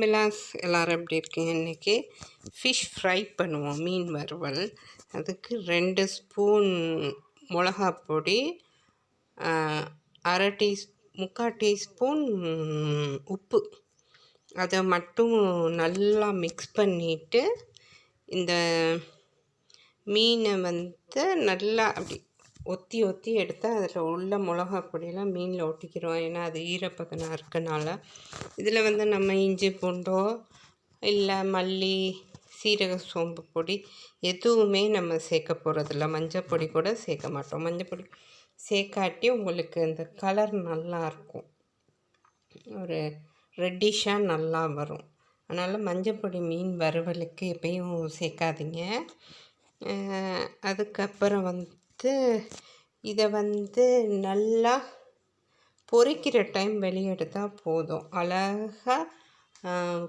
மிலாஸ் எல்லோரும் எப்படி இருக்கீங்க? இன்றைக்கி ஃபிஷ் ஃப்ரை பண்ணுவோம் மீன் வறுவல். அதுக்கு ரெண்டு ஸ்பூன் மிளகா பொடி அரை டீ முக்கால் டீஸ்பூன் உப்பு. அதை மட்டும் நல்லா மிக்ஸ் பண்ணிவிட்டு இந்த மீனை வந்து நல்லா அப்படி ஒத்தி ஒத்தி எடுத்தால் அதில் உள்ள மிளகா பொடியெல்லாம் மீனில் ஒட்டிக்கிறோம். ஏன்னா அது ஈரப்பதனாக இருக்கனால. இதில் வந்து நம்ம இஞ்சி பூண்டோ இல்லை மல்லி சீரக சோம்பு பொடி எதுவுமே நம்ம சேர்க்க போகிறதில்ல மஞ்சள் பொடி கூட சேர்க்க மாட்டோம். மஞ்சள் பொடி சேர்க்காட்டி உங்களுக்கு அந்த கலர் நல்லாயிருக்கும் ஒரு ரெட்டிஷாக நல்லா வரும். அதனால் மஞ்சள் பொடி மீன் வறுவலுக்கு எப்பயும் சேர்க்காதீங்க. அதுக்கப்புறம் வந்து எடுத்து இதை வந்து நல்லா பொறிக்கிற டைம் வெளியே எடுத்தால் போதும். அழகாக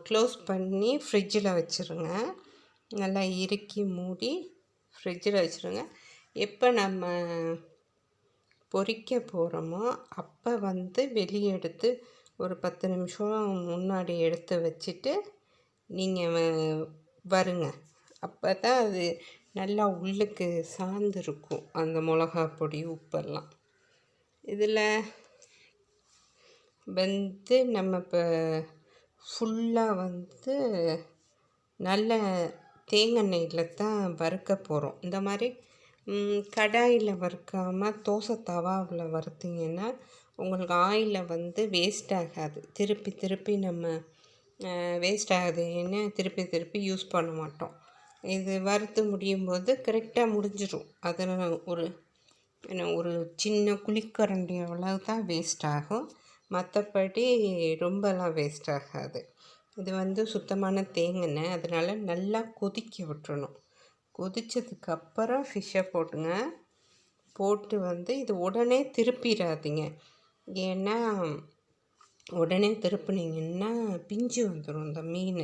க்ளோஸ் பண்ணி ஃப்ரிட்ஜில் வச்சுருங்க. நல்லா இறுக்கி மூடி ஃப்ரிட்ஜில் வச்சுருங்க. எப்போ நம்ம பொறிக்க போகிறோமோ அப்போ வந்து வெளியே எடுத்து ஒரு பத்து நிமிஷம் முன்னாடி எடுத்து வச்சுட்டு நீங்கள் வருங்க. அப்போ தான் அது நல்லா உள்ளுக்கு சார்ந்துருக்கும் அந்த மிளகா பொடி உப்பெல்லாம். இதில் வந்து நம்ம இப்போ ஃபுல்லாக வந்து நல்ல தேங்காய் தான் வறுக்க போகிறோம். இந்த மாதிரி கடாயில் வறுக்காமல் தோசை தவாவில் வறுத்திங்கன்னா உங்களுக்கு ஆயிலில் வந்து வேஸ்ட் ஆகாது. திருப்பி திருப்பி நம்ம வேஸ்ட் ஆகுதுன்னு திருப்பி திருப்பி யூஸ் பண்ண மாட்டோம். இது வறுத்து முடியும் போது கரெக்டாக முடிஞ்சிடும் அதில் ஒரு என்ன ஒரு சின்ன குளிக்கரண்டி அவ்வளவு தான் வேஸ்ட் ஆகும். மற்றபடி ரொம்பலாம் வேஸ்ட் ஆகாது. இது வந்து சுத்தமான தேங்கெண்ணெய். அதனால் நல்லா கொதிக்க விட்டுறணும். கொதித்ததுக்கப்புறம் ஃபிஷ்ஷை போட்டுங்க. போட்டு வந்து இது உடனே திருப்பிடாதீங்க ஏன்னா உடனே திருப்பினீங்கன்னா பிஞ்சு வந்துடும் இந்த மீன்.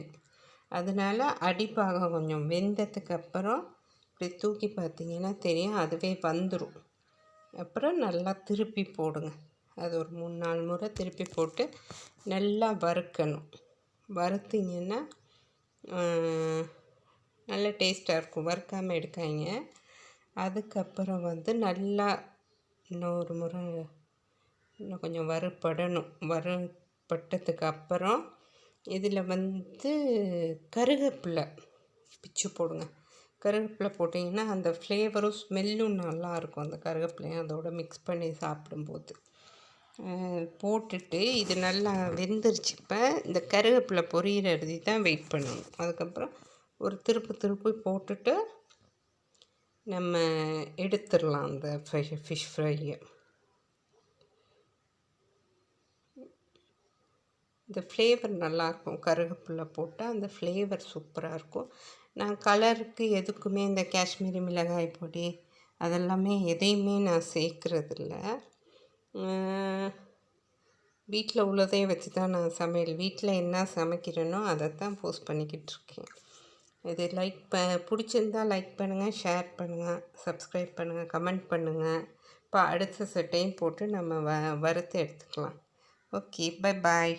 அதனால் அடிப்பாகம் கொஞ்சம் வெந்ததுக்கு அப்புறம் இப்படி தூக்கி பார்த்தீங்கன்னா தெரியும் அதுவே வந்துடும் அப்புறம் நல்லா திருப்பி போடுங்க. அது ஒரு மூணு நாலு முறை திருப்பி போட்டு நல்லா வறுக்கணும். வறுத்திங்கன்னா நல்ல டேஸ்ட்டாக இருக்கும். வறுக்காமல் எடுக்காங்க அதுக்கப்புறம் வந்து நல்லா இன்னொரு முறை இன்னும் கொஞ்சம் வறுப்படணும் வறுப்பட்டதுக்கு அப்புறம் இதில் வந்து கருவேப்பிலை பிச்சு போடுங்க. கருவேப்பிலை போட்டிங்கன்னா அந்த ஃப்ளேவரும் ஸ்மெல்லும் நல்லாயிருக்கும் அந்த கருகப்பிலையும் அதோடு மிக்ஸ் பண்ணி சாப்பிடும்போது. போட்டுட்டு இது நல்லா வெந்துருச்சு இப்போ இந்த கருவேப்பிலை பொரியிற தான் வெயிட் பண்ணணும். அதுக்கப்புறம் ஒரு திருப்பு திருப்பி போட்டுட்டு நம்ம எடுத்துடலாம் அந்த ஃபிஷ் ஃபிஷ் ஃப்ரையை. இந்த ஃப்ளேவர் நல்லாயிருக்கும் கருவேப்பிலை போட்டால் அந்த ஃப்ளேவர் சூப்பராக இருக்கும் நான் கலருக்கு எதுக்குமே இந்த காஷ்மீரி மிளகாய் பொடி அதெல்லாமே எதையுமே நான் சேர்க்குறதில்ல. வீட்டில் உள்ளதே வச்சு தான் நான் சமையல். வீட்டில் என்ன சமைக்கிறேனோ அதை தான் போஸ்ட் பண்ணிக்கிட்டு இருக்கேன் இது லைக் ப பிடிச்சிருந்தால் லைக் பண்ணுங்கள் ஷேர் பண்ணுங்கள் சப்ஸ்கிரைப் பண்ணுங்கள் கமெண்ட் பண்ணுங்கள் இப்போ அடுத்த செட்டையும் போட்டு நம்ம வ வறுத்து எடுத்துக்கலாம். Okay bye bye